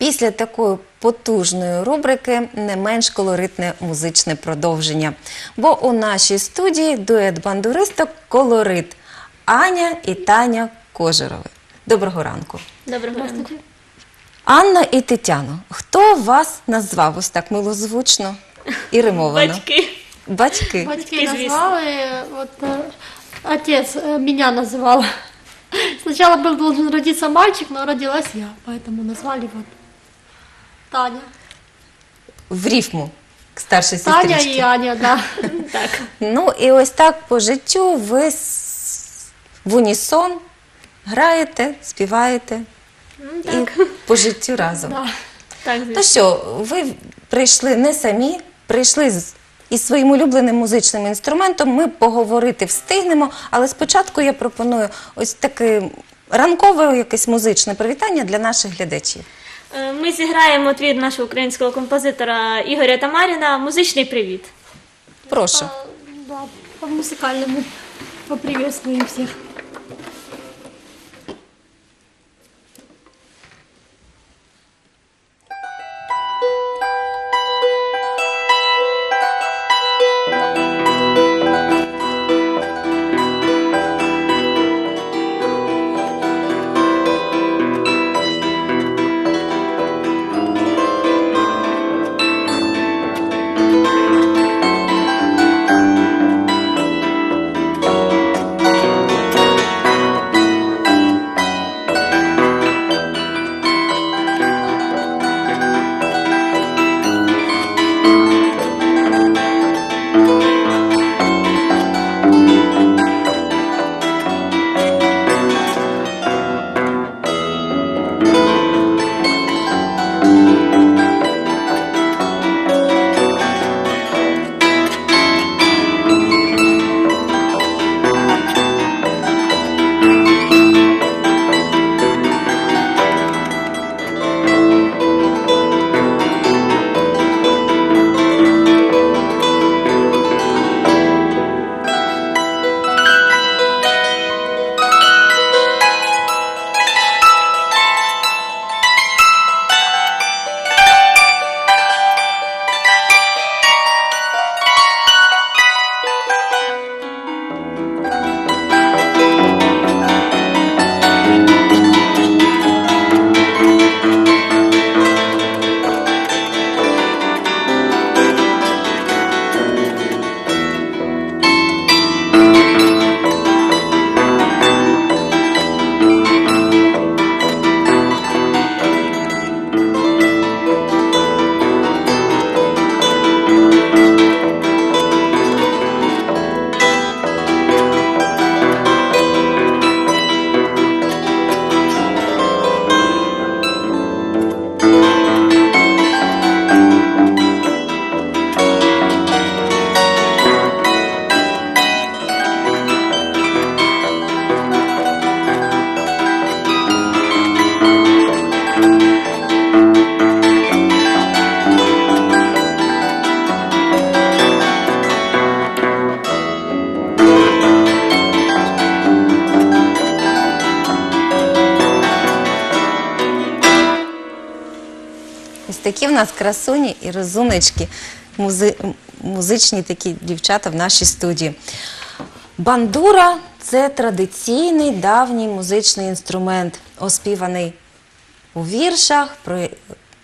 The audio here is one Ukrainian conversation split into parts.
Після такої потужної рубрики не менш колоритне музичне продовження. Бо у нашій студії дует бандуристок колорит Аня і Таня Кожерови. Доброго ранку. Доброго ранку. Здравствуйте. Анна і Тетяно, хто вас назвав ось так милозвучно і римовано? Батьки. Батьки. Батьки звісно. назвали, вот э, отец э, меня называл. Сначала был должен родиться мальчик, но родилась я, поэтому назвали вот Таня. В рифму к старшій Таня сестричці. и Аня, да. Так. Ну і ось так по життю ви с- в унісон граєте, співаєте і по життю разом. да. Так, Ну що, ви прийшли не самі, прийшли з із своїм улюбленим музичним інструментом. Ми поговорити встигнемо, але спочатку я пропоную ось таке ранкове якесь музичне привітання для наших глядачів. Е, Ми зіграємо твір нашого українського композитора Ігоря Тамаріна Музичний привіт. Прошу. По, да, по музикальному поприветствуем всех. Такі в нас красуні і розумнички, музи... музичні такі дівчата в нашій студії. Бандура це традиційний давній музичний інструмент, оспіваний у віршах, про...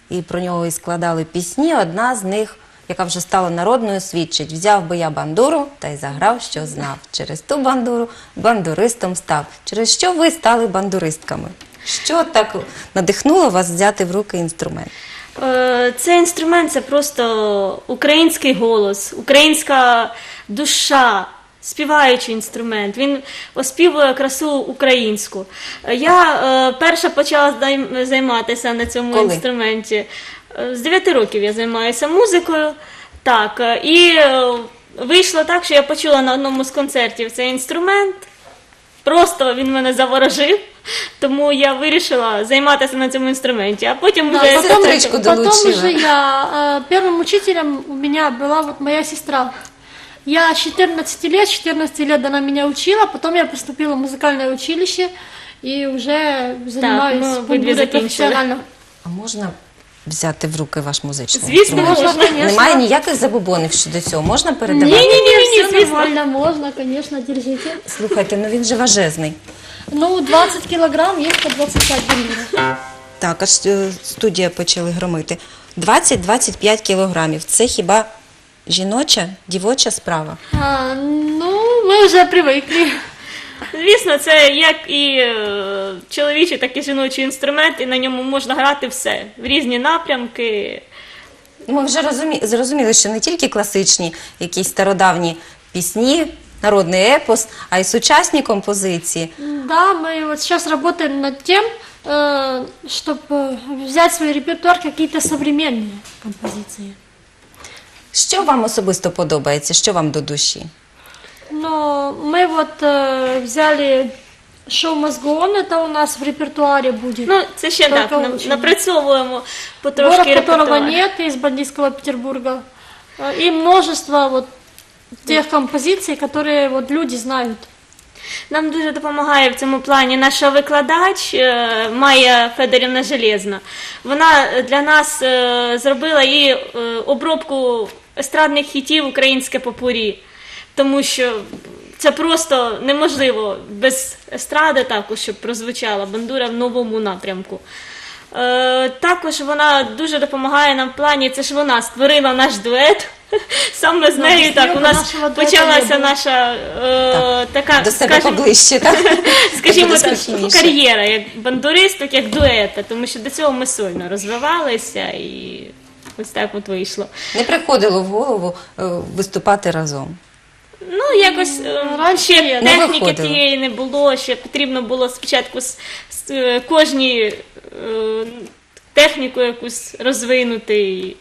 і про нього і складали пісні. Одна з них, яка вже стала народною, свідчить: взяв би я бандуру та й заграв, що знав. Через ту бандуру бандуристом став. Через що ви стали бандуристками? Що так надихнуло вас взяти в руки інструмент? Е, Цей інструмент це просто український голос, українська душа, співаючий інструмент. Він оспівує красу українську. Е, Я е, перша почала займатися на цьому Коли? інструменті. З 9 років я займаюся музикою. Так, і вийшло так, що я почула на одному з концертів цей інструмент. Просто він мене заворожив, тому я вирішила займатися на цьому інструменті. А потім Да, вже потом- сестричку потом долучила. уже я, э, первым учителем у меня была вот моя сестра. Я с 14 лет, с 14 лет она меня учила, потом я поступила в музыкальное училище и уже занимаюсь ну, вы две бандурой закінчили. профессионально. А можна взяти в руки ваш музичний Звісно, інструмент? можна, конечно. Немає ніяких забобонів щодо цього. Можна передавати? Не-не-не, всё все нормально, можно, конечно, держите. Слухайте, ну він же важезний. Ну, 20 килограмм, есть по 25 бандуров. Так, аж е, студія почали громити. 20-25 кілограмів. Це хіба жіноча, дівоча справа? А, ну, мы уже привыкли. Звісно, це як і е, чоловічий, так і жіночий інструмент, і на ньому можна грати все в різні напрямки. Ми вже розумі... зрозуміли, що не тільки класичні якісь стародавні пісні, народний епос, а й сучасні композиції. Да, мы вот сейчас работаем над тем, чтобы взять в свой репертуар какие-то современные композиции. Що вам особисто подобається? Що вам до душі? Но мы вот э, взяли шоу «Мозгон», это у нас в репертуаре будет. Ну, це ще Тільки так, нам- учимо. напрацьовуємо потрошки Город, которого репертуар. нет, из бандитского Петербурга. Э, И множество вот тех композиций, которые вот люди знают. Нам дуже допомагає в цьому плані наша викладач е, Майя Федорівна Железна. Вона для нас е, зробила і е, обробку естрадних хітів українське попурі, тому що це просто неможливо без естради також, щоб прозвучала бандура в новому напрямку. Е, також вона дуже допомагає нам в плані, це ж вона створила наш дует. Саме з Ну, нею так у нас почалася наша е, така До себе скажімо, поближче, так? Скажімо так, кар'єра як бандуристок, як дуета, тому що до цього ми сольно розвивалися і ось так от вийшло. Не приходило в голову е, виступати разом. Ну, якось е, раніше ще не техніки виходило. тієї не було, ще потрібно було спочатку з, з, е, кожній е, техніку якусь розвинути і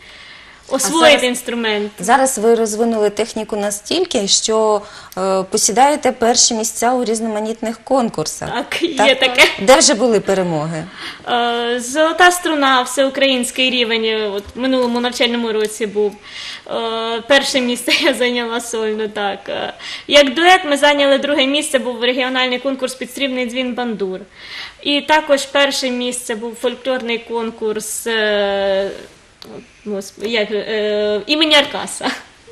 освоїти зараз- інструмент. Зараз ви розвинули техніку настільки, що е, посідаєте перші місця у різноманітних конкурсах. Так, є таке. Де вже були перемоги? Е, Золота струна, всеукраїнський рівень. е, От в минулому навчальному році був. Е, Перше місце я зайняла сольно. Так Е, як дует, ми зайняли друге місце. Був регіональний конкурс підстрібний дзвін бандур. І також перше місце був фольклорний конкурс. е, Господи, як, же, е, імені Аркаса.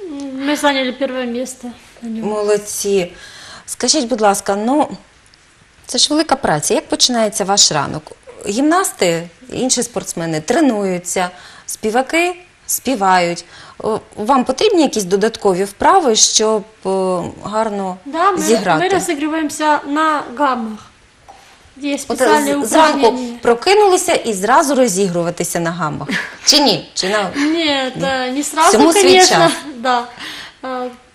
М, Мы заняли первое место на нем. Молодці. Скажіть, будь ласка, ну це ж велика праця. Як починається ваш ранок? Гімнасти, інші спортсмени тренуються, співаки співають. О, Вам потрібні якісь додаткові вправи, щоб е, гарно Да, мы, зіграти? мы разыгрываемся на гаммах. Есть От з- зранку прокинулися і зразу розігруватися на гамбах. Чи ні? Чи на... Нет, э, не сразу, Всему свой конечно. час. Да.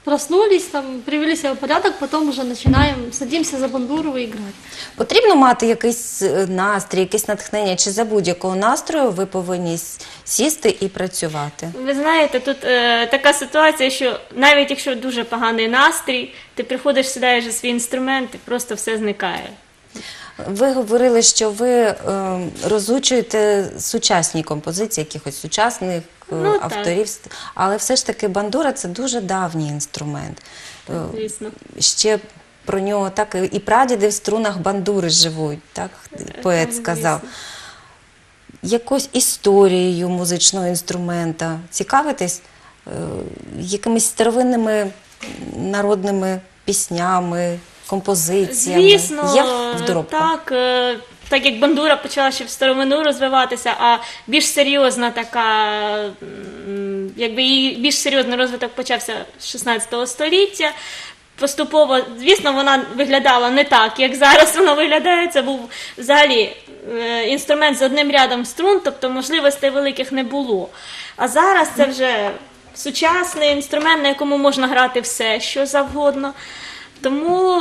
Проснулись, там, привели себя в порядок, потом уже начинаем, садимся за бандуру и играть. Потрібно мати якийсь е, настрій, якесь натхнення, чи за будь-якого настрою ви повинні с- сісти і працювати. Ви знаєте, тут е, така ситуація, що навіть якщо дуже поганий настрій, ти приходиш, сідаєш за свій інструмент і просто все зникає. Ви говорили, що ви е, розучуєте сучасні композиції, якихось сучасних е, Ну, так. авторів, але все ж таки бандура це дуже давній інструмент. Е, Звісно. Ще про нього так і- і прадіди в струнах бандури живуть, так поет так, сказав. Якось історією музичного інструмента цікавитесь е, якимись старовинними народними піснями, композиціями. Звісно, Є в так. е, Так як бандура почала ще в старовину розвиватися, а більш серйозна така, якби її більш серйозний розвиток почався з 16 століття. Поступово, звісно, вона виглядала не так, як зараз вона виглядає. Це був взагалі е, інструмент з одним рядом струн, тобто можливостей великих не було. А зараз це вже сучасний інструмент, на якому можна грати все, що завгодно. Тому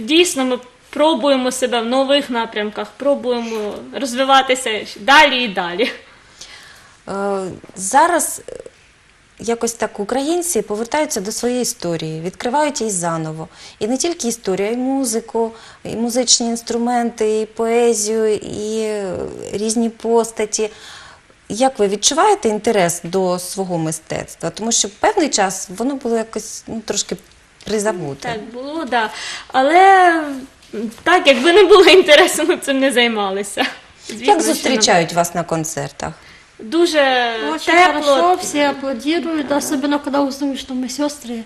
дійсно ми пробуємо себе в нових напрямках, пробуємо розвиватися далі і далі. Е, Зараз е, якось так українці повертаються до своєї історії, відкривають її заново. І не тільки історію, й музику, і музичні інструменти, і поезію, і е, різні постаті. Як ви відчуваєте інтерес до свого мистецтва? Тому що певний час воно було якось ну, трошки призабуте. Так було, да. Але так, якби не було інтересу, ми б цим не займалися. Звісно, Як зустрічають вас на концертах? дуже Очень тепло. хорошо, все аплодируют, особенно когда узнают, что мы сестры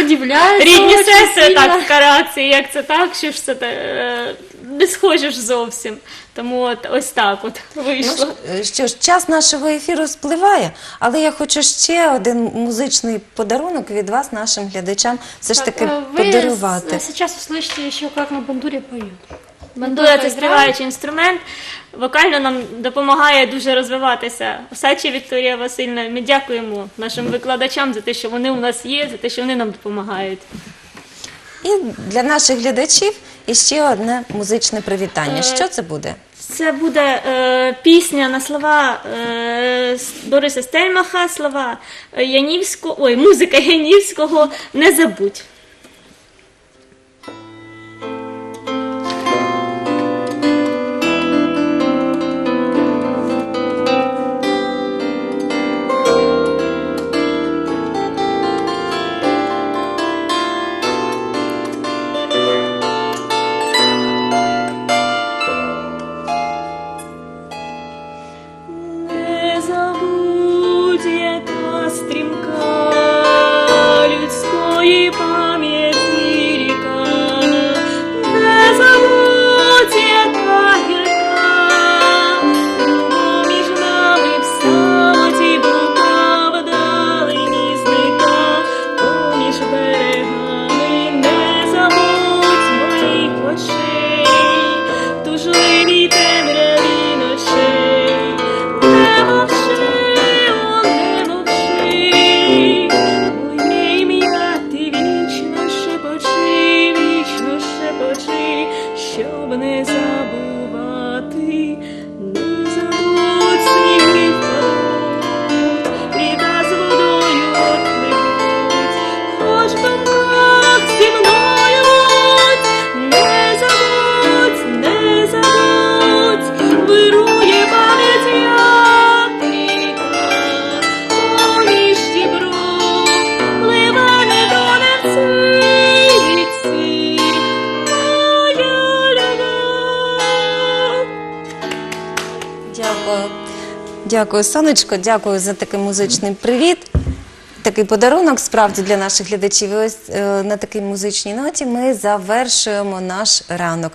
Удивляются Рідні очень сестри сильно. так караться, як це так, що ж це е, не схоже ж зовсім. Тому от ось так от Ну, вийшло. ж, е, що ж, час нашого ефіру спливає, але я хочу ще один музичний подарунок від вас, нашим глядачам, все ж Так, таки э, вы подарувати. с- сейчас услышите еще, как на бандуре поют. Бандура це співаючий інструмент. Вокально нам допомагає дуже розвиватися. Осадча Вікторія Васильівна. Ми дякуємо нашим викладачам за те, що вони у нас є, за те, що вони нам допомагають. І для наших глядачів іще одне музичне привітання. Е, Що це буде? Це буде е, пісня на слова е, Бориса Стельмаха, слова е, Янівського, ой, музика Янівського Не забудь. Дякую. Дякую, сонечко, дякую за такий музичний привіт. Такий подарунок справді для наших глядачів. І ось е, на такій музичній ноті ми завершуємо наш ранок.